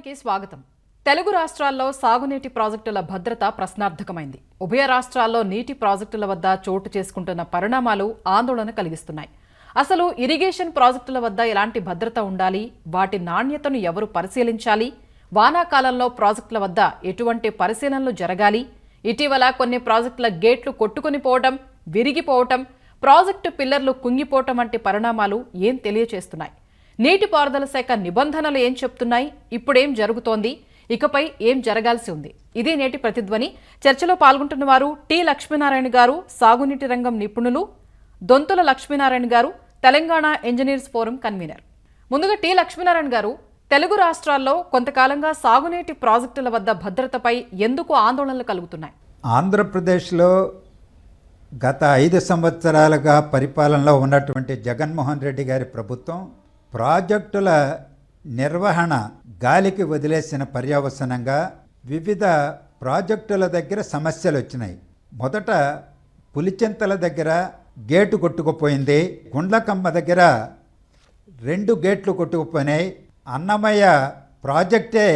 ప్రతిధ్వనికి స్వాగతం. తెలుగు రాష్ట్రాల్లో సాగునీటి ప్రాజెక్టుల భద్రత ప్రశ్నార్థకమైంది. ఉభయ రాష్ట్రాల్లో నీటి ప్రాజెక్టుల వద్ద చోటు చేసుకుంటున్న పరిణామాలు ఆందోళన కలిగిస్తున్నాయి. అసలు ఇరిగేషన్ ప్రాజెక్టుల వద్ద ఎలాంటి భద్రత ఉండాలి? వాటి నాణ్యతను ఎవరు పరిశీలించాలి? వానాకాలంలో ప్రాజెక్టుల వద్ద ఎటువంటి పరిశీలనలు జరగాలి? ఇటీవల కొన్ని ప్రాజెక్టుల గేట్లు కొట్టుకుని పోవటం విరిగిపోవటం ప్రాజెక్టు పిల్లర్లు కుంగిపోవటం వంటి పరిణామాలు ఏం తెలియచేస్తున్నాయి? నీటిపారుదల శాఖ నిబంధనలు ఏం చెప్తున్నాయి? ఇప్పుడేం జరుగుతోంది? ఇకపై ఏం జరగాల్సి ఉంది? ఇది నేటి ప్రతిధ్వని. చర్చలో పాల్గొంటున్న వారు టి లక్ష్మీనారాయణ గారు సాగునీటి రంగం నిపుణులు. దొంతుల లక్ష్మీనారాయణ గారు తెలంగాణ ఇంజనీర్స్ ఫోరం కన్వీనర్. ముందుగా టి లక్ష్మీనారాయణ గారు తెలుగు రాష్ట్రాల్లో కొంతకాలంగా సాగునీటి ప్రాజెక్టుల వద్ద భద్రతపై ఎందుకు ఆందోళనలు కలుగుతున్నాయి? ఆంధ్రప్రదేశ్లో గత ఐదు సంవత్సరాలుగా పరిపాలనలో ఉన్నటువంటి జగన్మోహన్ రెడ్డి గారి ప్రభుత్వం ప్రాజెక్టుల నిర్వహణ గాలికి వదిలేసిన పర్యవసనంగా వివిధ ప్రాజెక్టుల దగ్గర సమస్యలు వచ్చినాయి. మొదట పులిచింతల దగ్గర గేటు కొట్టుకుపోయింది. గుండ్లకమ్మ దగ్గర రెండు గేట్లు కొట్టుకుపోయినాయి. అన్నమయ్య ప్రాజెక్టే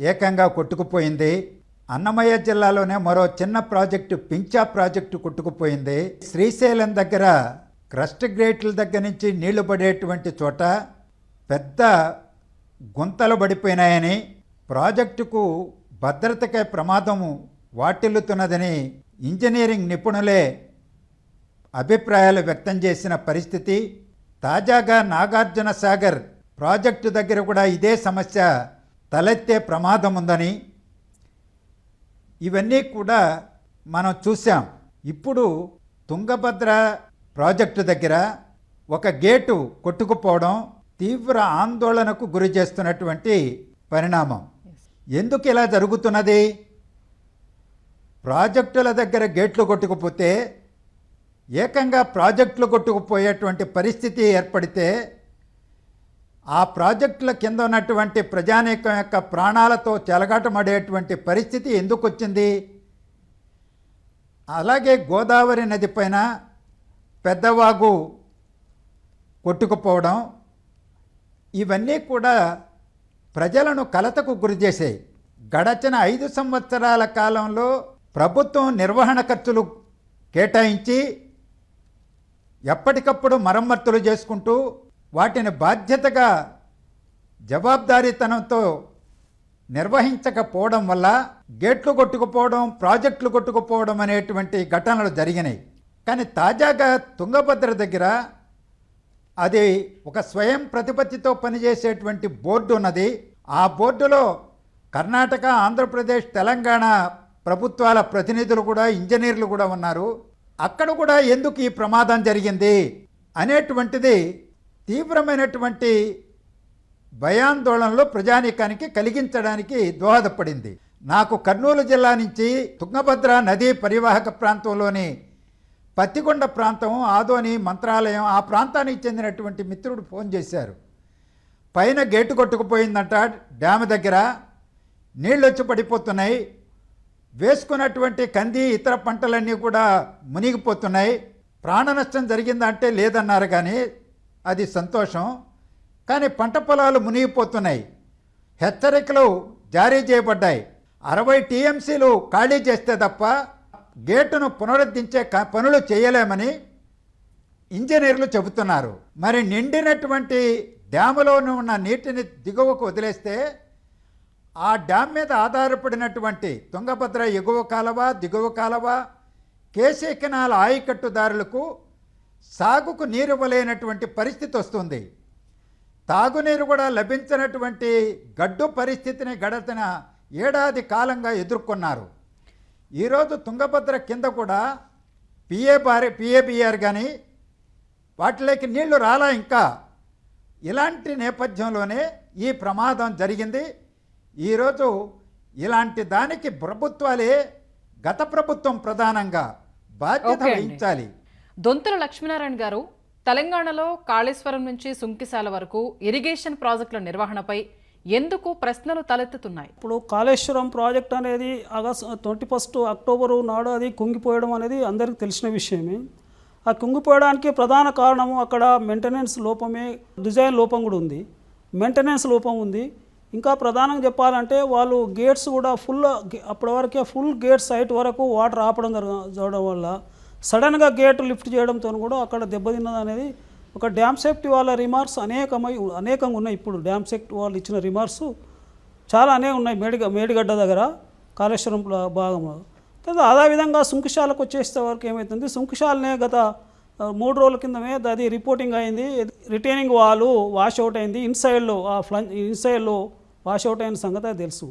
ఏకంగా కొట్టుకుపోయింది. అన్నమయ్య జిల్లాలోనే మరో చిన్న ప్రాజెక్టు పించా ప్రాజెక్టు కొట్టుకుపోయింది. శ్రీశైలం దగ్గర క్రస్ట్ గ్రేట్ల దగ్గర నుంచి నీళ్ళు పడేటువంటి చోట పెద్ద గుంతలు పడిపోయినాయని ప్రాజెక్టుకు భద్రతకై ప్రమాదము వాటిల్లుతున్నదని ఇంజనీరింగ్ నిపుణులే అభిప్రాయాలు వ్యక్తం చేసిన పరిస్థితి. తాజాగా నాగార్జున సాగర్ ప్రాజెక్టు దగ్గర కూడా ఇదే సమస్య తలెత్తే ప్రమాదం ఉందని ఇవన్నీ కూడా మనం చూసాం ఇప్పుడు తుంగభద్ర ప్రాజెక్టు దగ్గర ఒక గేటు కొట్టుకుపోవడం తీవ్ర ఆందోళనకు గురి చేస్తున్నటువంటి పరిణామం. ఎందుకు ఇలా జరుగుతున్నది? ప్రాజెక్టుల దగ్గర గేట్లు కొట్టుకుపోతే ఏకంగా ప్రాజెక్టులు కొట్టుకుపోయేటువంటి పరిస్థితి ఏర్పడితే ఆ ప్రాజెక్టుల కింద ఉన్నటువంటి ప్రజానీకం యొక్క ప్రాణాలతో చెలగాటమడేటువంటి పరిస్థితి ఎందుకు వచ్చింది అలాగే గోదావరి నది పైన పెద్దవాగు కొట్టుకుపోవడం ఇవన్నీ కూడా ప్రజలను కలతకు గురిచేసాయి గడచిన ఐదు సంవత్సరాల కాలంలో ప్రభుత్వం నిర్వహణ ఖర్చులు కేటాయించి ఎప్పటికప్పుడు మరమ్మతులు చేసుకుంటూ వాటిని బాధ్యతగా జవాబుదారీతనంతో నిర్వహించకపోవడం వల్ల గేట్లు కొట్టుకుపోవడం ప్రాజెక్టులు కొట్టుకుపోవడం అనేటువంటి ఘటనలు జరిగినాయి. కానీ తాజాగా తుంగభద్ర దగ్గర అది ఒక స్వయం ప్రతిపత్తితో పనిచేసేటువంటి బోర్డు ఉన్నది. ఆ బోర్డులో కర్ణాటక ఆంధ్రప్రదేశ్ తెలంగాణ ప్రభుత్వాల ప్రతినిధులు కూడా ఇంజనీర్లు కూడా ఉన్నారు. అక్కడ కూడా ఎందుకు ఈ ప్రమాదం జరిగింది అనేటువంటిది తీవ్రమైనటువంటి భయాందోళనలో ప్రజానీకానికి కలిగించడానికి దోహదపడింది. నాకు కర్నూలు జిల్లా నుంచి తుంగభద్ర నదీ పరివాహక ప్రాంతంలోని పత్తికొండ ప్రాంతం ఆదోని మంత్రాలయం ఆ ప్రాంతానికి చెందినటువంటి మిత్రుడు ఫోన్ చేశారు. పైన గేటు కొట్టుకుపోయిందంట డ్యామ్ దగ్గర. నీళ్ళు వచ్చి పడిపోతున్నాయి. వేసుకున్నటువంటి కంది ఇతర పంటలన్నీ కూడా మునిగిపోతున్నాయి. ప్రాణ నష్టం జరిగిందంటే లేదన్నారు కానీ అది సంతోషం. కానీ పంట పొలాలు మునిగిపోతున్నాయి. హెచ్చరికలు జారీ చేయబడ్డాయి. అరవై టీఎంసీలు ఖాళీ చేస్తే తప్ప గేటును పునరుద్ధరించే క- పనులు చేయలేమని ఇంజనీర్లు చెబుతున్నారు. మరి నిండినటువంటి డ్యాములోనూ ఉన్న నీటిని దిగువకు వదిలేస్తే ఆ డ్యామ్ మీద ఆధారపడినటువంటి తుంగభద్ర ఎగువ కాలవ దిగువ కాలవ కేసీ కెనాల్ ఆయకట్టుదారులకు సాగుకు నీరు ఇవ్వలేనటువంటి పరిస్థితి వస్తుంది. తాగునీరు కూడా లభించినటువంటి గడ్డు పరిస్థితిని గడచిన ఏడాది కాలంగా ఎదుర్కొన్నారు. ఈరోజు తుంగభద్ర కింద కూడా పిఏ బారి పిఏబిఆర్ కానీ వాటిలోకి నీళ్ళు రాలా ఇంకా. ఇలాంటి నేపథ్యంలోనే ఈ ప్రమాదం జరిగింది. ఈరోజు ఇలాంటి దానికి ప్రభుత్వాలే గత ప్రభుత్వం ప్రధానంగా బాధ్యత. వహించాలి. దొంతుల లక్ష్మీనారాయణ గారు తెలంగాణలో కాళేశ్వరం నుంచి సుంకిశాల వరకు ఇరిగేషన్ ప్రాజెక్టుల నిర్వహణపై ఎందుకు ప్రశ్నలు తలెత్తుతున్నాయి? ఇప్పుడు కాళేశ్వరం ప్రాజెక్ట్ అనేది ఆగస్ట్ ట్వంటీ ఫస్ట్ అక్టోబరు నాడు అది కుంగిపోయడం అనేది అందరికీ తెలిసిన విషయమే. ఆ కుంగిపోయడానికి ప్రధాన కారణము అక్కడ మెయింటెనెన్స్ లోపమే డిజైన్ లోపం కూడా ఉంది. మెయింటెనెన్స్ లోపం ఉంది. ఇంకా ప్రధానంగా చెప్పాలంటే వాళ్ళు గేట్స్ కూడా ఫుల్ అప్పటి వరకే ఫుల్ గేట్ సైట్ వరకు వాటర్ ఆపడం జరగడం వల్ల సడన్గా గేట్ లిఫ్ట్ చేయడంతో కూడా అక్కడ దెబ్బతిన్నది అనేది ఒక డ్యామ్ సేఫ్టీ వాళ్ళ రిమార్క్స్ అనేకమై అనేకంగా ఉన్నాయి. ఇప్పుడు డ్యామ్ సేఫ్టీ వాళ్ళు ఇచ్చిన రిమార్క్స్ చాలా అనేక ఉన్నాయి. మేడిగ మేడిగడ్డ దగ్గర కాళేశ్వరం భాగంలో తర్వాత అదేవిధంగా సుంకిశాలకు వచ్చేస్తే వరకు ఏమవుతుంది సుంకిశాలనే గత మూడు రోజుల కిందమే అది రిపోర్టింగ్ అయింది. రిటైనింగ్ వాలు వాష్ అవుట్ అయింది. ఇన్సైడ్లో ఆ ఫ్లం ఇన్సైడ్లో వాష్ అవుట్ అయిన సంగతి తెలుసు.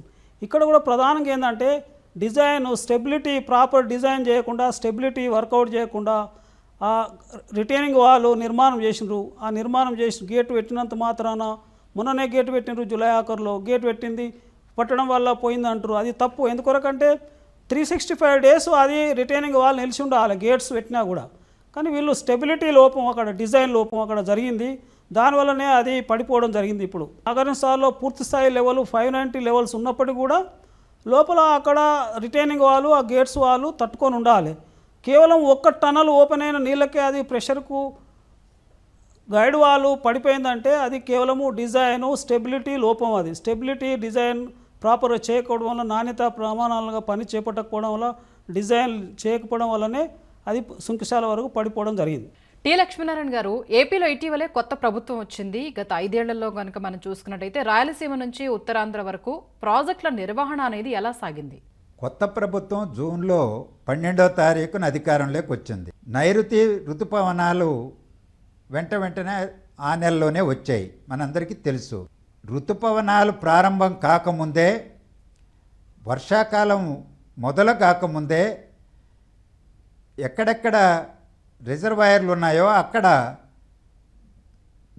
ఇక్కడ కూడా ప్రధానంగా ఏంటంటే డిజైన్ స్టెబిలిటీ ప్రాపర్ డిజైన్ చేయకుండా స్టెబిలిటీ వర్కౌట్ చేయకుండా ఆ రిటైనింగ్ వాళ్ళు నిర్మాణం చేసినారు. ఆ నిర్మాణం చేసి గేట్ పెట్టినంత మాత్రాన మొన్ననే గేటు పెట్టినారు జూలై ఆఖరులో. గేట్ పెట్టింది పట్టడం వల్ల పోయింది అంటారు. అది తప్పు. ఎందుకొరకంటే త్రీ సిక్స్టీ ఫైవ్ డేస్ అది రిటైనింగ్ వాళ్ళు నిలిచి ఉండాలి గేట్స్ పెట్టినా కూడా. కానీ వీళ్ళు స్టెబిలిటీ లోపం అక్కడ డిజైన్ లోపం అక్కడ జరిగింది. దానివల్లనే అది పడిపోవడం జరిగింది ఇప్పుడు. నగరం స్థాయిలో పూర్తి స్థాయి లెవెల్ ఫైవ్ నైంటీ లెవెల్స్ ఉన్నప్పటికీ కూడా లోపల అక్కడ రిటైనింగ్ వాళ్ళు ఆ గేట్స్ వాళ్ళు తట్టుకొని ఉండాలి. కేవలం ఒక్క టనల్ ఓపెన్ అయిన నీళ్ళకే అది ప్రెషర్కు గైడ్ వాళ్ళు పడిపోయిందంటే అది కేవలము డిజైన్ స్టెబిలిటీ లోపం అది. స్టెబిలిటీ డిజైన్ ప్రాపర్గా చేయకపోవడం వల్ల నాణ్యత ప్రమాణాలుగా పని చేపట్టకపోవడం వల్ల డిజైన్ చేయకపోవడం వల్లనే అది సుంకశాల వరకు పడిపోవడం జరిగింది. టి లక్ష్మీనారాయణ గారు ఏపీలో ఇటీవలే కొత్త ప్రభుత్వం వచ్చింది. గత ఐదేళ్ళలో కనుక మనం చూసుకున్నట్టయితే రాయలసీమ నుంచి ఉత్తరాంధ్ర వరకు ప్రాజెక్టుల నిర్వహణ అనేది ఎలా సాగింది? కొత్త ప్రభుత్వం జూన్లో పన్నెండో తారీఖున అధికారంలోకి వచ్చింది. నైరుతి ఋతుపవనాలు వెంట వెంటనే ఆ నెలలోనే వచ్చాయి. మనందరికీ తెలుసు. ఋతుపవనాలు ప్రారంభం కాకముందే వర్షాకాలం మొదలు కాకముందే ఎక్కడెక్కడ రిజర్వాయర్లు ఉన్నాయో అక్కడ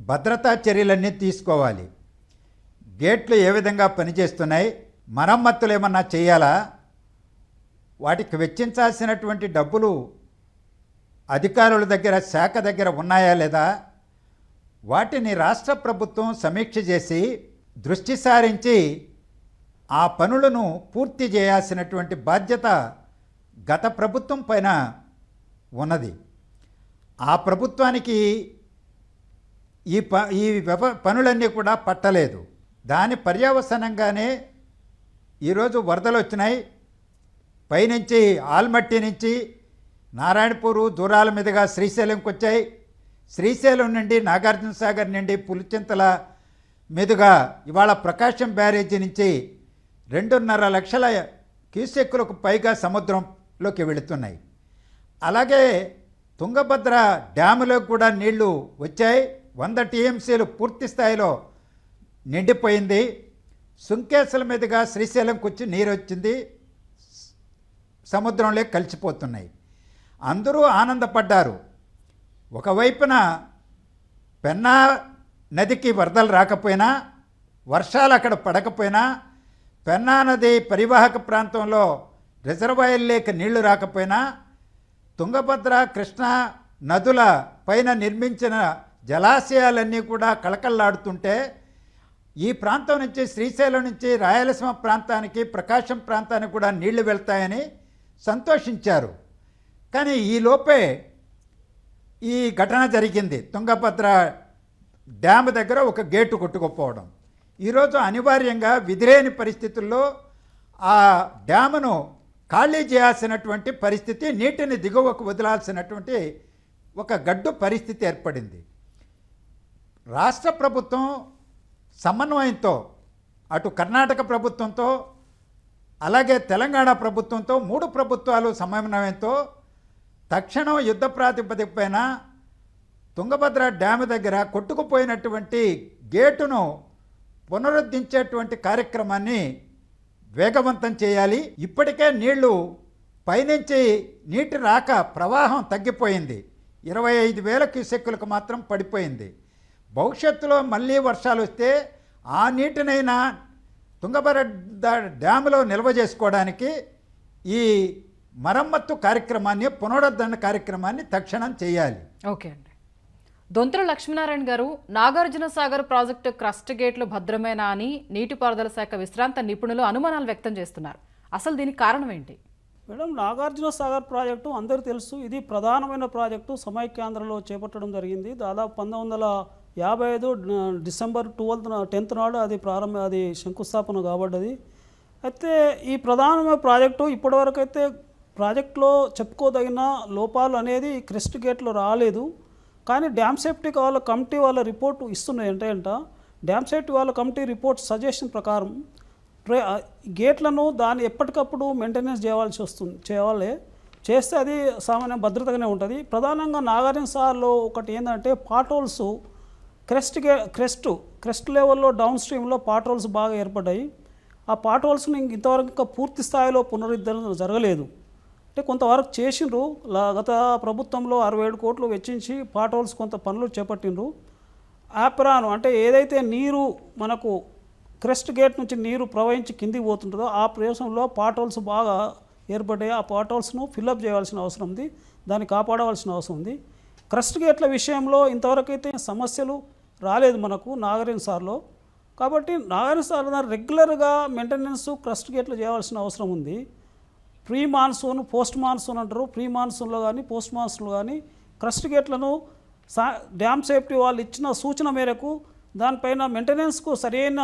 భద్రతా చర్యలన్నీ తీసుకోవాలి. గేట్లు ఏ విధంగా పనిచేస్తున్నాయి? మరమ్మతులు ఏమన్నా చేయాలా? వాటికి వెచ్చించాల్సినటువంటి డబ్బులు అధికారుల దగ్గర శాఖ దగ్గర ఉన్నాయా లేదా? వాటిని రాష్ట్ర ప్రభుత్వం సమీక్ష చేసి దృష్టి సారించి ఆ పనులను పూర్తి చేయాల్సినటువంటి బాధ్యత గత ప్రభుత్వం పైన ఉన్నది. ఆ ప్రభుత్వానికి ఈ ప ఈ వ్యవ పనులన్నీ కూడా పట్టలేదు. దాని పర్యవసనంగానే ఈరోజు వరదలు వచ్చినాయి. పైనుంచి ఆల్మట్టి నుంచి నారాయణపూరు దూరాల మీదుగా శ్రీశైలంకి వచ్చాయి. శ్రీశైలం నుండి నాగార్జున సాగర్ నుండి పులిచింతల మీదుగా ఇవాళ ప్రకాశం బ్యారేజీ నుంచి రెండున్నర లక్షల క్యూసెక్కులకు పైగా సముద్రంలోకి వెళుతున్నాయి. అలాగే తుంగభద్ర డ్యాములోకి కూడా నీళ్ళు వచ్చాయి. వంద టీఎంసీలు పూర్తి స్థాయిలో నిండిపోయింది. సుంకేసుల మీదుగా శ్రీశైలంకి వచ్చి నీరు వచ్చింది సముద్రంలో కలిసిపోతున్నాయి. అందరూ ఆనందపడ్డారు. ఒకవైపున పెన్నా నదికి వరదలు రాకపోయినా వర్షాలు అక్కడ పడకపోయినా పెన్నా నది పరివాహక ప్రాంతంలో రిజర్వాయర్ లేక నీళ్ళు రాకపోయినా తుంగభద్ర కృష్ణా నదుల పైన నిర్మించిన జలాశయాలన్నీ కూడా కళకళలాడుతుంటే ఈ ప్రాంతం నుంచి శ్రీశైలం నుంచి రాయలసీమ ప్రాంతానికి ప్రకాశం ప్రాంతానికి కూడా నీళ్ళు వెళ్తాయని సంతోషించారు. కానీ ఈ లోపే ఈ ఘటన జరిగింది. తుంగభద్ర డ్యామ్ దగ్గర ఒక గేటు కొట్టుకుపోవడం. ఈరోజు అనివార్యంగా విధిలేని పరిస్థితుల్లో ఆ డ్యామును ఖాళీ చేయాల్సినటువంటి పరిస్థితి నీటిని దిగువకు వదిలాల్సినటువంటి ఒక గడ్డు పరిస్థితి ఏర్పడింది. రాష్ట్ర ప్రభుత్వం సమన్వయంతో అటు కర్ణాటక ప్రభుత్వంతో అలాగే తెలంగాణ ప్రభుత్వంతో మూడు ప్రభుత్వాలు సమన్వయంతో తక్షణం యుద్ధ ప్రాతిపదికపైన తుంగభద్ర డ్యామ్ దగ్గర కొట్టుకుపోయినటువంటి గేటును పునరుద్ధరించేటువంటి కార్యక్రమాన్ని వేగవంతం చేయాలి. ఇప్పటికే నీళ్ళు పైనుంచి నీటి రాక ప్రవాహం తగ్గిపోయింది. ఇరవై ఐదు వేల క్యూసెక్కులకు మాత్రం పడిపోయింది. భవిష్యత్తులో మళ్ళీ వర్షాలు వస్తే ఆ నీటినైనా తుంగభద్ర డ్యాములో నిల్వ చేసుకోవడానికి ఈ మరమ్మత్తు కార్యక్రమాన్ని పునరుద్ధరణ కార్యక్రమాన్ని తక్షణం చేయాలి. ఓకే అండి. దొంతర లక్ష్మీనారాయణ గారు నాగార్జున సాగర్ ప్రాజెక్టు క్రస్ట్ గేట్లు భద్రమేనా అని నీటిపారుదల శాఖ విశ్రాంత నిపుణులు అనుమానాలు వ్యక్తం చేస్తున్నారు. అసలు దీనికి కారణం ఏంటి? మేడం నాగార్జున సాగర్ ప్రాజెక్టు అందరికీ తెలుసు. ఇది ప్రధానమైన ప్రాజెక్టు. సమైక్యాంధ్రలో చేపట్టడం జరిగింది. దాదాపు పంతొమ్మిది వందల యాభై ఐదు డిసెంబర్ ట్వెల్త్ టెన్త్ నాడు అది ప్రారంభ అది శంకుస్థాపన కాబడ్డది. అయితే ఈ ప్రధానమైన ప్రాజెక్టు ఇప్పటివరకు అయితే ప్రాజెక్టులో చెప్పుకోదగిన లోపాలు అనేది క్రెస్ట్ గేట్లో రాలేదు. కానీ డ్యామ్ సేఫ్టీ వాళ్ళ కమిటీ వాళ్ళ రిపోర్ట్ ఇస్తున్నాయి ఏంటంట డ్యామ్ సేఫ్టీ వాళ్ళ కమిటీ రిపోర్ట్ సజెషన్ ప్రకారం గేట్లను దాన్ని ఎప్పటికప్పుడు మెయింటెనెన్స్ చేయవలసి వస్తుంది చేయాలి. చేస్తే అది సామాన్య భద్రతగానే ఉంటుంది. ప్రధానంగా నాగార్జున సార్లో ఒకటి ఏంటంటే పాటోల్స్ క్రెస్ట్ క్రెస్ట్ క్రెస్ట్ లెవెల్లో డౌన్ స్ట్రీమ్లో పాటోల్స్ బాగా ఏర్పడ్డాయి. ఆ పాటోల్స్ని ఇంక ఇంతవరకు ఇంకా పూర్తి స్థాయిలో పునరుద్ధరణ జరగలేదు. అంటే కొంతవరకు చేసిండ్రు గత ప్రభుత్వంలో అరవై ఏడు కోట్లు వెచ్చించి పాటోల్స్ కొంత పనులు చేపట్టిండ్రు. ఆప్రాను అంటే ఏదైతే నీరు మనకు క్రెస్ట్ గేట్ నుంచి నీరు ప్రవహించి కిందికి పోతుంటుందో ఆ ప్రదేశంలో పాటోల్స్ బాగా ఏర్పడ్డాయి. ఆ పాటోల్స్ను ఫిల్అప్ చేయాల్సిన అవసరం ఉంది. దాన్ని కాపాడవలసిన అవసరం ఉంది. క్రస్ట్ గేట్ల విషయంలో ఇంతవరకు అయితే సమస్యలు రాలేదు మనకు నాగరిన్ సార్లో. కాబట్టి నాగరిన్ సార్ రెగ్యులర్గా మెయింటెనెన్స్ క్రస్ట్ గేట్లు చేయాల్సిన అవసరం ఉంది. ప్రీ మాన్సూన్ పోస్ట్ మాన్సూన్ అంటారు. ప్రీ మాన్సూన్లో కానీ పోస్ట్ మాన్సూన్లో కానీ క్రస్ట్ గేట్లను సా డ్యామ్ సేఫ్టీ వాళ్ళు ఇచ్చిన సూచన మేరకు దానిపైన మెయింటెనెన్స్కు సరైన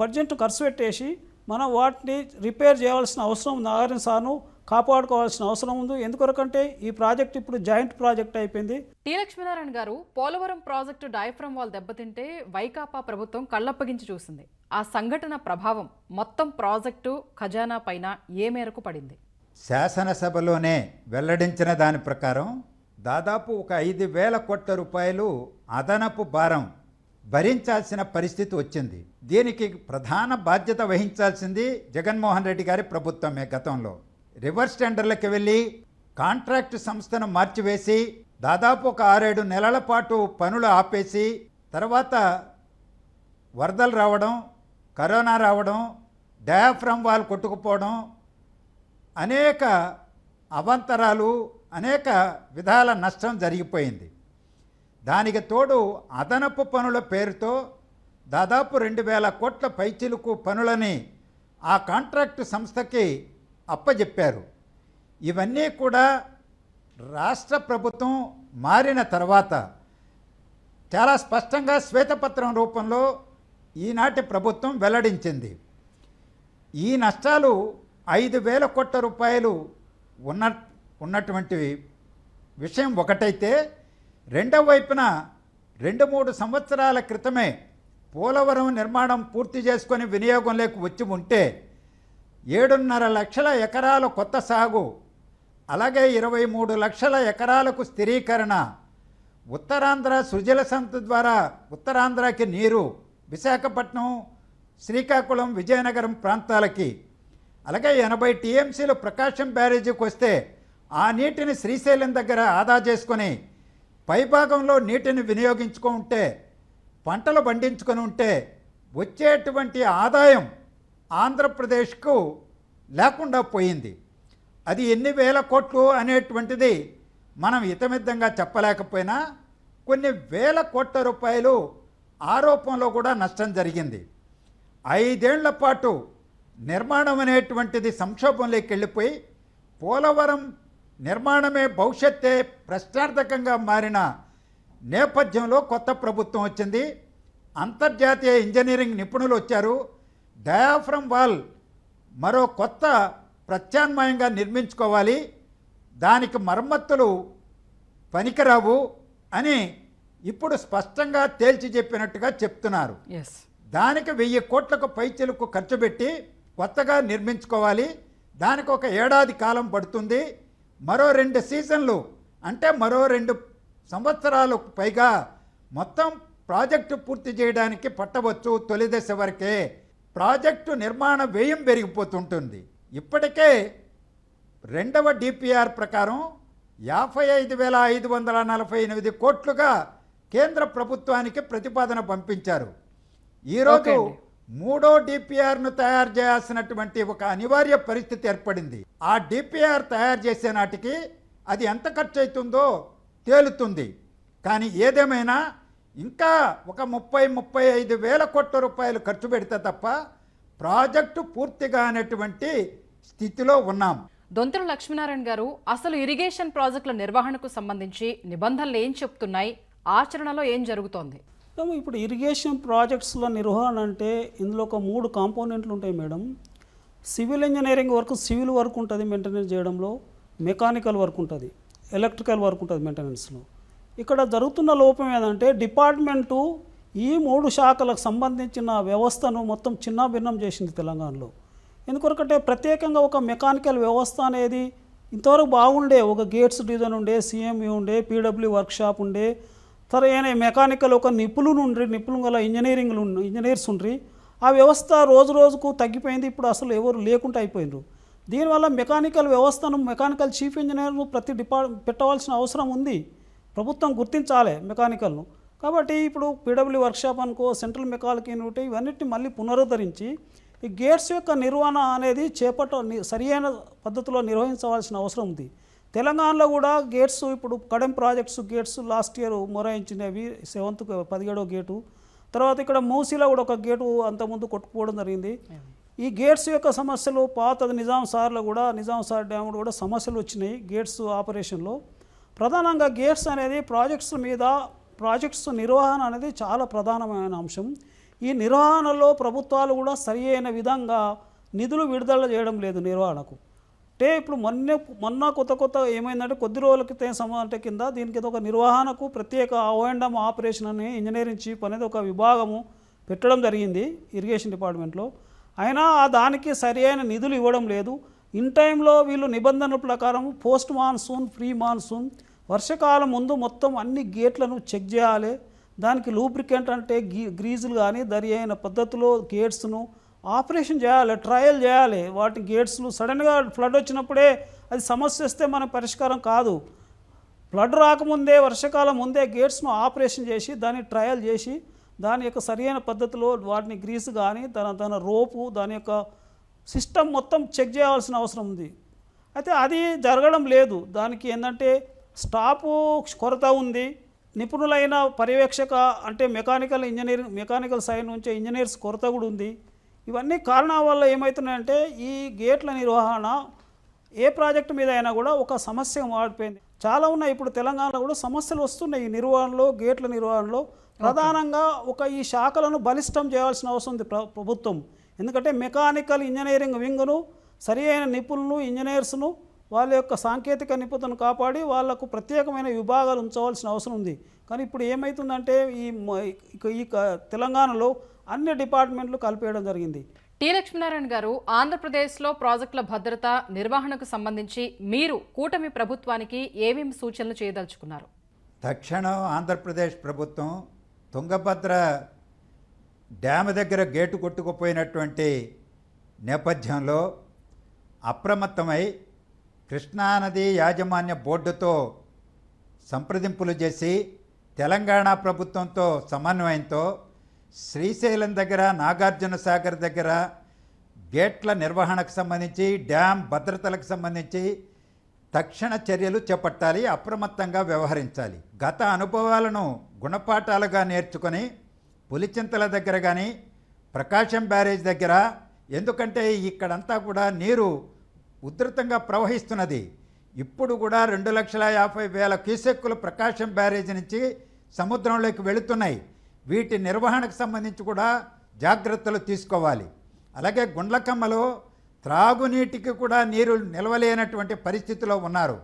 బడ్జెట్ ఖర్చు పెట్టేసి మనం వాటిని రిపేర్ చేయాల్సిన అవసరం నాగార్జున సార్ను. కాపాడుకోవాల్సిన అవసరం ఉంది. ఎందుకొరకంటే ఈ ప్రాజెక్ట్ ఇప్పుడు జాయింట్ ప్రాజెక్ట్ అయిపోయింది. టి లక్ష్మీనారాయణ గారు పోలవరం ప్రాజెక్టు డయాఫ్రమ్ వాల్ దెబ్బతింటే వైకాపా ప్రభుత్వం కళ్ళప్పగించి చూసింది. ఆ సంఘటన ప్రభావం మొత్తం ప్రాజెక్టు ఖజానా పైన ఏ మేరకు పడింది? శాసనసభలోనే వెల్లడించిన దాని ప్రకారం దాదాపు ఒక ఐదు వేల కోట్ల రూపాయలు అదనపు భారం భరించాల్సిన పరిస్థితి వచ్చింది. దీనికి ప్రధాన బాధ్యత వహించాల్సింది జగన్మోహన్ రెడ్డి గారి ప్రభుత్వమే గతంలో. రివర్స్ టెండర్లకు వెళ్ళి కాంట్రాక్ట్ సంస్థను మార్చివేసి దాదాపు ఒక ఆరేడు నెలల పాటు పనులు ఆపేసి తర్వాత వరదలు రావడం కరోనా రావడం డయాఫ్రమ్ వాల్ కొట్టుకుపోవడం అనేక అవంతరాలు అనేక విధాల నష్టం జరిగిపోయింది. దానికి తోడు అదనపు పనుల పేరుతో దాదాపు రెండు వేల కోట్ల పైచిలుకు పనులని ఆ కాంట్రాక్టు సంస్థకి అప్పజెప్పారు. ఇవన్నీ కూడా రాష్ట్ర ప్రభుత్వం మారిన తర్వాత చాలా స్పష్టంగా శ్వేతపత్రం రూపంలో ఈనాటి ప్రభుత్వం వెల్లడించింది. ఈ నష్టాలు ఐదు వేల కోట్ల రూపాయలు ఉన్న ఉన్నటువంటి విషయం ఒకటైతే రెండవ వైపున రెండు మూడు సంవత్సరాల క్రితమే పోలవరం నిర్మాణం పూర్తి చేసుకొని వినియోగంలోకి వచ్చి ఉంటే ఏడున్నర లక్షల ఎకరాల కొత్త సాగు అలాగే ఇరవై మూడు లక్షల ఎకరాలకు స్థిరీకరణ. ఉత్తరాంధ్ర సృజల సంత ద్వారా ఉత్తరాంధ్రకి నీరు విశాఖపట్నం శ్రీకాకుళం విజయనగరం ప్రాంతాలకి. అలాగే ఎనభై టీఎంసీలు ప్రకాశం బ్యారేజీకి వస్తే ఆ నీటిని శ్రీశైలం దగ్గర ఆదా చేసుకొని పైభాగంలో నీటిని వినియోగించుకుంటే పంటలు పండించుకొని ఉంటే వచ్చేటువంటి ఆదాయం ఆంధ్రప్రదేశ్కు లేకుండా పోయింది. అది ఎన్ని వేల కోట్లు అనేటువంటిది మనం ఇతమిద్దంగా చెప్పలేకపోయినా కొన్ని వేల కోట్ల రూపాయలు ఆరోపణలో కూడా నష్టం జరిగింది. ఐదేళ్ళ పాటు నిర్మాణం అనేటువంటిది సంక్షోభంలోకి వెళ్ళిపోయి పోలవరం నిర్మాణమే భవిష్యత్తే ప్రశ్నార్థకంగా మారిన నేపథ్యంలో కొత్త ప్రభుత్వం వచ్చింది. అంతర్జాతీయ ఇంజనీరింగ్ నిపుణులు వచ్చారు. డయాఫ్రమ్ వాల్ మరో కొత్త ప్రత్యామ్నాయంగా నిర్మించుకోవాలి. దానికి మరమ్మతులు పనికిరావు అని ఇప్పుడు స్పష్టంగా తేల్చి చెప్పినట్టుగా చెప్తున్నారు. దానికి వెయ్యి కోట్లకు పైచిలకు ఖర్చు పెట్టి కొత్తగా నిర్మించుకోవాలి. దానికి ఒక ఏడాది కాలం పడుతుంది. మరో రెండు సీజన్లు అంటే మరో రెండు సంవత్సరాలు పైగా మొత్తం ప్రాజెక్టు పూర్తి చేయడానికి పట్టవచ్చు తొలి దశ వరకే. ప్రాజెక్టు నిర్మాణ వ్యయం పెరిగిపోతుంటుంది. ఇప్పటికే రెండవ డిపిఆర్ ప్రకారం యాభై ఐదు వేల ఐదు వందల నలభై ఎనిమిది కోట్లుగా కేంద్ర ప్రభుత్వానికి ప్రతిపాదన పంపించారు. ఈరోజు. మూడో డిపిఆర్ను తయారు చేయాల్సినటువంటి ఒక అనివార్య పరిస్థితి ఏర్పడింది. ఆ డిపిఆర్ తయారు చేసే నాటికి అది ఎంత ఖర్చు అవుతుందో తేలుతుంది. కానీ ఏదేమైనా ఇంకా ఒక ముప్పై ముప్పై ఐదు వేల కోట్ల రూపాయలు ఖర్చు పెడితే తప్ప ప్రాజెక్టు పూర్తిగా అనేటువంటి స్థితిలో ఉన్నాం. దొంతర లక్ష్మీనారాయణ గారు అసలు ఇరిగేషన్ ప్రాజెక్టుల నిర్వహణకు సంబంధించి నిబంధనలు ఏం చెప్తున్నాయి? ఆచరణలో ఏం జరుగుతోంది? ఇప్పుడు ఇరిగేషన్ ప్రాజెక్ట్స్ల నిర్వహణ అంటే ఇందులో ఒక మూడు కాంపోనెంట్లు ఉంటాయి madam. Civil engineering work civil work ఉంటుంది మెయింటెనెన్స్ చేయడంలో మెకానికల్ వర్క్ ఉంటుంది ఎలక్ట్రికల్ వర్క్ ఉంటుంది మెయింటెనెన్స్లో. ఇక్కడ జరుగుతున్న లోపం ఏదంటే డిపార్ట్మెంటు ఈ మూడు శాఖలకు సంబంధించిన వ్యవస్థను మొత్తం చిన్న భిన్నం చేసింది తెలంగాణలో. ఎందుకొరకంటే ప్రత్యేకంగా ఒక మెకానికల్ వ్యవస్థ అనేది ఇంతవరకు బాగుండే ఒక గేట్స్ డిజైన్ ఉండే సిఎంఈ ఉండే పీడబ్ల్యూ వర్క్షాప్ ఉండే సరైన మెకానికల్ ఒక నిపుణులు ఉండ్రి నిపుణులు గల ఇంజనీరింగ్లు ఇంజనీర్స్ ఉండ్రి ఆ వ్యవస్థ రోజు రోజుకు తగ్గిపోయింది ఇప్పుడు అసలు ఎవరు లేకుండా అయిపోయినారు దీనివల్ల మెకానికల్ వ్యవస్థను మెకానికల్ చీఫ్ ఇంజనీర్ను ప్రతి డిపార్ట్ పెట్టవలసిన అవసరం ఉంది. ప్రభుత్వం గుర్తించాలి మెకానికల్ను. కాబట్టి ఇప్పుడు పీడబ్ల్యూ వర్క్షాప్ అనుకో సెంట్రల్ మెకానిక్ యూనిట్ ఇవన్నిటిని మళ్ళీ పునరుద్ధరించి ఈ గేట్స్ యొక్క నిర్వహణ అనేది చేపట్ట ని- సరియైన పద్ధతిలో నిర్వహించవలసిన అవసరం ఉంది. తెలంగాణలో కూడా గేట్స్ ఇప్పుడు Kadem projects gates last year మొరాయించినవి. Seventh పదిహేడో గేటు. తర్వాత ఇక్కడ మూసీలో కూడా ఒక గేటు అంతకుముందు కొట్టుకుపోవడం జరిగింది. ఈ గేట్స్ యొక్క సమస్యలు పాతది నిజాం సార్లో కూడా నిజాం సార్ డ్యామ్ కూడా సమస్యలు వచ్చినాయి గేట్స్ ఆపరేషన్లో. ప్రధానంగా గేట్స్ అనేది ప్రాజెక్ట్స్ మీద ప్రాజెక్ట్స్ నిర్వహణ అనేది చాలా ప్రధానమైన అంశం. ఈ నిర్వహణలో ప్రభుత్వాలు కూడా సరి అయిన విధంగా నిధులు విడుదల చేయడం లేదు నిర్వహణకు. అంటే ఇప్పుడు మొన్న మొన్న కొత్త కొత్త ఏమైందంటే కొద్ది రోజుల క్రితం సమ అంటే కింద దీనికి ఒక నిర్వహణకు ప్రత్యేక ఓఎండమ్ ఆపరేషన్ అని ఇంజనీరింగ్ చీఫ్ అనేది ఒక విభాగము పెట్టడం జరిగింది ఇరిగేషన్ డిపార్ట్మెంట్లో. అయినా ఆ దానికి సరి అయిన నిధులు ఇవ్వడం లేదు. ఇన్ టైంలో వీళ్ళు నిబంధనల ప్రకారం పోస్ట్ మాన్సూన్ ప్రీ మాన్సూన్. వర్షకాలం ముందు మొత్తం అన్ని గేట్లను చెక్ చేయాలి. దానికి లూబ్రికెంట్ అంటే గీ గ్రీజులు కానీ దరి అయిన పద్ధతిలో గేట్స్ను ఆపరేషన్ చేయాలి ట్రయల్ చేయాలి. వాటి గేట్స్లు సడన్గా ఫ్లడ్ వచ్చినప్పుడే అది సమస్య వస్తే మన పరిష్కారం కాదు. ఫ్లడ్ రాకముందే వర్షాకాలం ముందే గేట్స్ను ఆపరేషన్ చేసి దాన్ని ట్రయల్ చేసి దాని యొక్క సరైన పద్ధతిలో వాటిని గ్రీస్ కానీ తన తన రోపు దాని యొక్క సిస్టమ్ మొత్తం చెక్ చేయాల్సిన అవసరం ఉంది. అయితే అది జరగడం లేదు. దానికి ఏంటంటే స్టాఫ్ కొరత ఉంది. నిపుణులైన పర్యవేక్షక అంటే మెకానికల్ ఇంజనీరింగ్ మెకానికల్ సైడ్ నుంచి ఇంజనీర్స్ కొరత కూడా ఉంది. ఇవన్నీ కారణాల వల్ల ఏమవుతున్నాయంటే ఈ గేట్ల నిర్వహణ ఏ ప్రాజెక్టు మీద అయినా కూడా ఒక సమస్య మారిపోయింది. చాలా ఉన్నాయి. ఇప్పుడు తెలంగాణలో కూడా సమస్యలు వస్తున్నాయి ఈ నిర్వహణలో గేట్ల నిర్వహణలో. ప్రధానంగా ఒక ఈ శాఖలను బలిష్టం చేయాల్సిన అవసరం ఉంది ప్ర- ప్రభుత్వం. ఎందుకంటే మెకానికల్ ఇంజనీరింగ్ వింగ్ను సరి అయిన నిపుణులు ఇంజనీర్స్ను వాళ్ళ యొక్క సాంకేతిక నిపుణతను కాపాడి వాళ్ళకు ప్రత్యేకమైన విభాగాలు ఉంచవలసిన అవసరం ఉంది. కానీ ఇప్పుడు ఏమవుతుందంటే ఈ ఈ క- తెలంగాణలో అన్ని డిపార్ట్మెంట్లు కలిపేయడం జరిగింది. టి లక్ష్మీనారాయణ గారు ఆంధ్రప్రదేశ్లో ప్రాజెక్టుల భద్రత నిర్వహణకు సంబంధించి మీరు కూటమి ప్రభుత్వానికి ఏమేమి సూచనలు చేయదలుచుకున్నారు? తక్షణం ఆంధ్రప్రదేశ్ ప్రభుత్వం తుంగభద్ర డ్యామ్ దగ్గర గేటు కొట్టుకుపోయినటువంటి నేపథ్యంలో అప్రమత్తమై కృష్ణానది యాజమాన్య బోర్డుతో సంప్రదింపులు చేసి తెలంగాణ ప్రభుత్వంతో సమన్వయంతో శ్రీశైలం దగ్గర నాగార్జున సాగర్ దగ్గర గేట్ల నిర్వహణకు సంబంధించి డ్యామ్ భద్రతలకు సంబంధించి తక్షణ చర్యలు చేపట్టాలి అప్రమత్తంగా వ్యవహరించాలి. గత అనుభవాలను గుణపాఠాలుగా నేర్చుకొని పులిచింతల దగ్గర కానీ ప్రకాశం బ్యారేజ్ దగ్గర ఎందుకంటే ఇక్కడంతా కూడా నీరు ఉధృతంగా ప్రవహిస్తున్నది. ఇప్పుడు కూడా రెండు లక్షల యాభై వేల క్యూసెక్కులు ప్రకాశం బ్యారేజ్ నుంచి సముద్రంలోకి వెళుతున్నాయి. వీటి నిర్వహణకు సంబంధించి కూడా జాగ్రత్తలు తీసుకోవాలి. అలాగే గుండ్లకమ్మలో త్రాగునీటికి కూడా నీరు నిలవలేనటువంటి పరిస్థితిలో ఉన్నారు.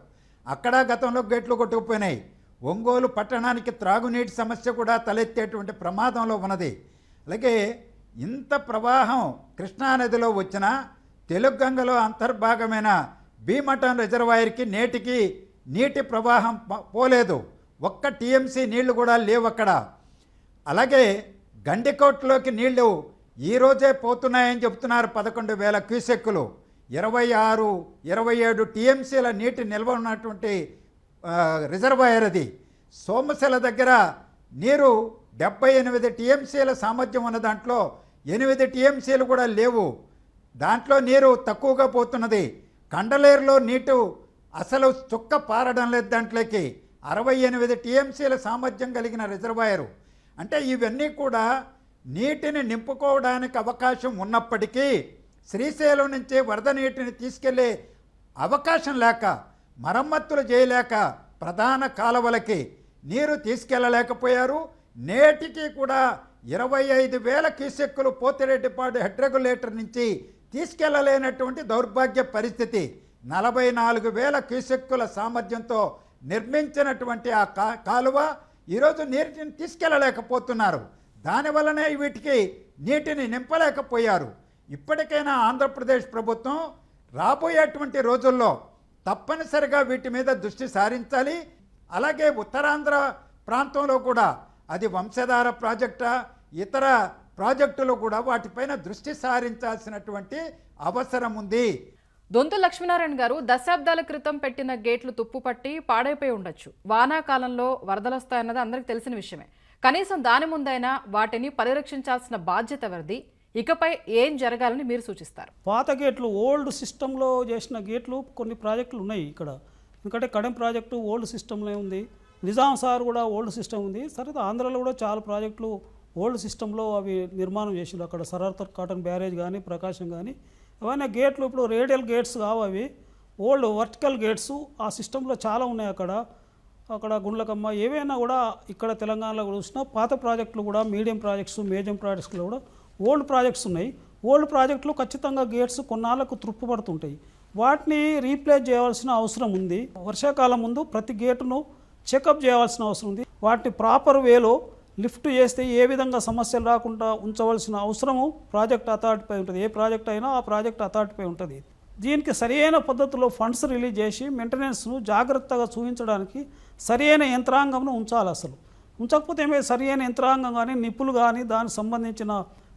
అక్కడ గతంలో గేట్లు కొట్టుకుపోయినాయి. ఒంగోలు పట్టణానికి త్రాగునీటి సమస్య కూడా తలెత్తేటువంటి ప్రమాదంలో ఉన్నది. అలాగే ఇంత ప్రవాహం కృష్ణానదిలో వచ్చిన తెలుగంగలో అంతర్భాగమైన భీమటన్ రిజర్వాయర్కి నేటికి నీటి ప్రవాహం పోలేదు. ఒక్క టీఎంసీ నీళ్ళు కూడా లేవు అక్కడ. అలాగే గండికోట్లోకి నీళ్ళు ఈరోజే పోతున్నాయని చెప్తున్నారు పదకొండు వేల క్యూసెక్కులు. ఇరవై ఆరు ఇరవై ఏడు టీఎంసీల నీటి నిల్వ ఉన్నటువంటి రిజర్వాయర్ అది. సోమశిల దగ్గర నీరు డెబ్బై ఎనిమిది టీఎంసీల సామర్థ్యం ఉన్న దాంట్లో ఎనిమిది టీఎంసీలు కూడా లేవు. దాంట్లో నీరు తక్కువగా పోతున్నది. కండలేరులో నీటు అసలు చుక్క పారడం లేదు దాంట్లోకి. అరవై ఎనిమిది టీఎంసీల సామర్థ్యం కలిగిన రిజర్వాయరు. అంటే ఇవన్నీ కూడా నీటిని నింపుకోవడానికి అవకాశం ఉన్నప్పటికీ శ్రీశైలం నుంచి వరద నీటిని తీసుకెళ్ళే అవకాశం లేక మరమ్మతులు చేయలేక ప్రధాన కాలువలకి నీరు తీసుకెళ్ళలేకపోయారు నేటికి కూడా ఇరవై ఐదు వేల క్యూసెక్కులు పోతిరెడ్డిపాడు హెడ్ రెగ్యులేటర్ నుంచి తీసుకెళ్ళలేనటువంటి దౌర్భాగ్య పరిస్థితి. నలభై నాలుగు వేల క్యూసెక్కుల సామర్థ్యంతో నిర్మించినటువంటి ఆ కా కాలువ ఈరోజు నీటిని తీసుకెళ్ళలేకపోతున్నారు దానివల్లనే వీటికి నీటిని నింపలేకపోయారు. ఇప్పటికైనా ఆంధ్రప్రదేశ్ ప్రభుత్వం రాబోయేటువంటి రోజుల్లో తప్పనిసరిగా వీటి మీద దృష్టి సారించాలి. అలాగే ఉత్తరాంధ్ర ప్రాంతంలో కూడా అది వంశధార ప్రాజెక్టా ఇతర ప్రాజెక్టులు కూడా వాటిపైన దృష్టి సారించాల్సినటువంటి అవసరం ఉంది. దొంతు లక్ష్మీనారాయణ గారు దశాబ్దాల క్రితం పెట్టిన గేట్లు తుప్పుపట్టి పాడైపోయి ఉండొచ్చు. వానాకాలంలో వరదలు వస్తాయన్నది అందరికి తెలిసిన విషయమే. కనీసం దాని ముందైనా వాటిని పరిరక్షించాల్సిన బాధ్యత వరది ఇకపై ఏం జరగాలని మీరు సూచిస్తారు? పాత గేట్లు ఓల్డ్ సిస్టంలో చేసిన గేట్లు కొన్ని ప్రాజెక్టులు ఉన్నాయి ఇక్కడ. ఎందుకంటే కడెం ప్రాజెక్టు ఓల్డ్ సిస్టంలో ఉంది. నిజాం సార్ కూడా ఓల్డ్ సిస్టమ్ ఉంది. సరే ఆంధ్రాలో కూడా చాలా ప్రాజెక్టులు ఓల్డ్ సిస్టంలో అవి నిర్మాణం చేసిండ్రు. అక్కడ సరార్థర్ కాటన్ బ్యారేజ్ కానీ ప్రకాశం కానీ అవన్నీ గేట్లు ఇప్పుడు రేడియల్ గేట్స్ కావు అవి. ఓల్డ్ వర్టికల్ గేట్స్ ఆ సిస్టంలో చాలా ఉన్నాయి అక్కడ. అక్కడ గుండ్లకమ్మ ఏవైనా కూడా ఇక్కడ తెలంగాణలో కూడా చూసినా పాత ప్రాజెక్టులు కూడా మీడియం ప్రాజెక్ట్స్ మేజం ప్రాజెక్ట్స్లో కూడా ఓల్డ్ ప్రాజెక్ట్స్ ఉన్నాయి. ఓల్డ్ ప్రాజెక్టులు ఖచ్చితంగా గేట్స్ కొన్నాళ్ళకు తృప్తిపడుతుంటాయి వాటిని రీప్లేస్ చేయాల్సిన అవసరం ఉంది. వర్షాకాలం ముందు ప్రతి గేటును చెకప్ చేయాల్సిన అవసరం ఉంది. వాటిని ప్రాపర్ వేలో లిఫ్ట్ చేస్తే ఏ విధంగా సమస్యలు రాకుండా ఉంచవలసిన అవసరము ప్రాజెక్ట్ అథారిటీపై ఉంటుంది. ఏ ప్రాజెక్ట్ అయినా ఆ ప్రాజెక్ట్ అథారిటీపై ఉంటుంది. దీనికి సరియైన పద్ధతిలో ఫండ్స్ రిలీజ్ చేసి మెయింటెనెన్స్ను జాగ్రత్తగా చూపించడానికి సరియైన యంత్రాంగంను ఉంచాలి అసలు. ఉంచకపోతే ఏమైనా సరియైన యంత్రాంగం కానీ నిపుణులు కానీ దానికి సంబంధించిన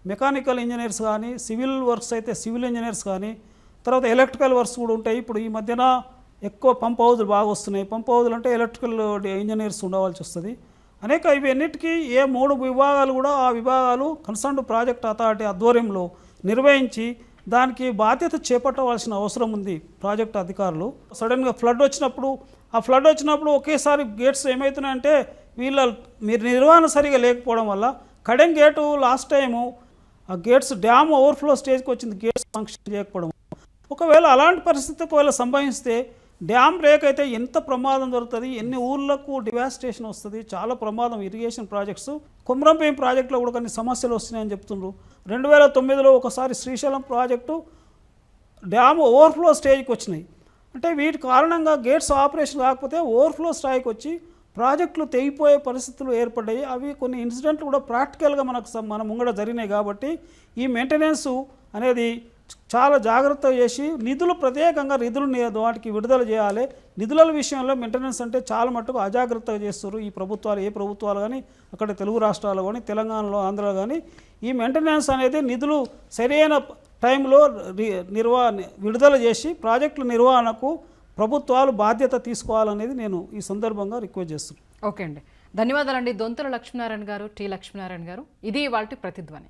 మెకానికల్ ఇంజనీర్స్ కానీ సివిల్ వర్క్స్ అయితే సివిల్ ఇంజనీర్స్ కానీ తర్వాత ఎలక్ట్రికల్ వర్క్స్ కూడా ఉంటాయి. ఇప్పుడు ఈ మధ్యన ఎక్కువ పంప్ హౌజులు బాగా వస్తున్నాయి. పంప్ హౌజులు అంటే ఎలక్ట్రికల్ ఇంజనీర్స్ ఉండవలసి వస్తుంది. అనేక ఇవన్నిటికీ ఏ మూడు విభాగాలు కూడా ఆ విభాగాలు కన్సర్న్ ప్రాజెక్ట్ అథారిటీ ఆధ్వర్యంలో నిర్వహించి దానికి బాధ్యత చేపట్టవలసిన అవసరం ఉంది ప్రాజెక్ట్ అధికారులు. సడన్గా ఫ్లడ్ వచ్చినప్పుడు ఆ ఫ్లడ్ వచ్చినప్పుడు ఒకేసారి గేట్స్ ఏమవుతున్నాయంటే వీళ్ళ మీరు నిర్వహణ సరిగా లేకపోవడం వల్ల కడెం గేటు లాస్ట్ టైము ఆ గేట్స్ డ్యామ్ ఓవర్ఫ్లో స్టేజ్కి వచ్చింది గేట్స్ ఫంక్షన్ చేయకపోవడం. ఒకవేళ అలాంటి పరిస్థితి ఒకవేళ సంభవిస్తే డ్యామ్ బ్రేక్ అయితే ఎంత ప్రమాదం దొరుకుతుంది ఎన్ని ఊర్లకు డివాస్టేషన్ వస్తుంది చాలా ప్రమాదం ఇరిగేషన్ ప్రాజెక్ట్స్. కుమ్రంపేం ప్రాజెక్టులో కూడా కొన్ని సమస్యలు వస్తున్నాయని చెప్తుండ్రు. రెండు వేల తొమ్మిదిలో ఒకసారి శ్రీశైలం ప్రాజెక్టు డ్యామ్ ఓవర్ఫ్లో స్టేజ్కి వచ్చినాయి. అంటే వీటి కారణంగా గేట్స్ ఆపరేషన్ కాకపోతే ఓవర్ఫ్లో స్థాయికి వచ్చి ప్రాజెక్టులు తెగిపోయే పరిస్థితులు ఏర్పడ్డాయి. అవి కొన్ని ఇన్సిడెంట్లు కూడా ప్రాక్టికల్గా మనకు మన ముంగడ జరిగినాయి కాబట్టి ఈ మెయింటెనెన్స్ అనేది చాలా జాగ్రత్త చేసి నిధులు ప్రత్యేకంగా నిధులు వాటికి విడుదల చేయాలి. నిధుల విషయంలో మెయింటెనెన్స్ అంటే చాలా మట్టుకు అజాగ్రత్తగా చేస్తారు ఈ ప్రభుత్వాలు ఏ ప్రభుత్వాలు కానీ అక్కడ తెలుగు రాష్ట్రాలు కానీ తెలంగాణలో ఆంధ్రలో కానీ ఈ మెయింటెనెన్స్ అనేది నిధులు సరైన టైంలో రి- విడుదల చేసి ప్రాజెక్టుల నిర్వహణకు ప్రభుత్వాలు బాధ్యత తీసుకోవాలనేది నేను ఈ సందర్భంగా రిక్వెస్ట్ చేస్తున్నాను ఓకే అండి. ధన్యవాదాలండి. దొంతుల లక్ష్మీనారాయణ గారు టి లక్ష్మీనారాయణ గారు. ఇది వాళ్ళ ప్రతిధ్వని.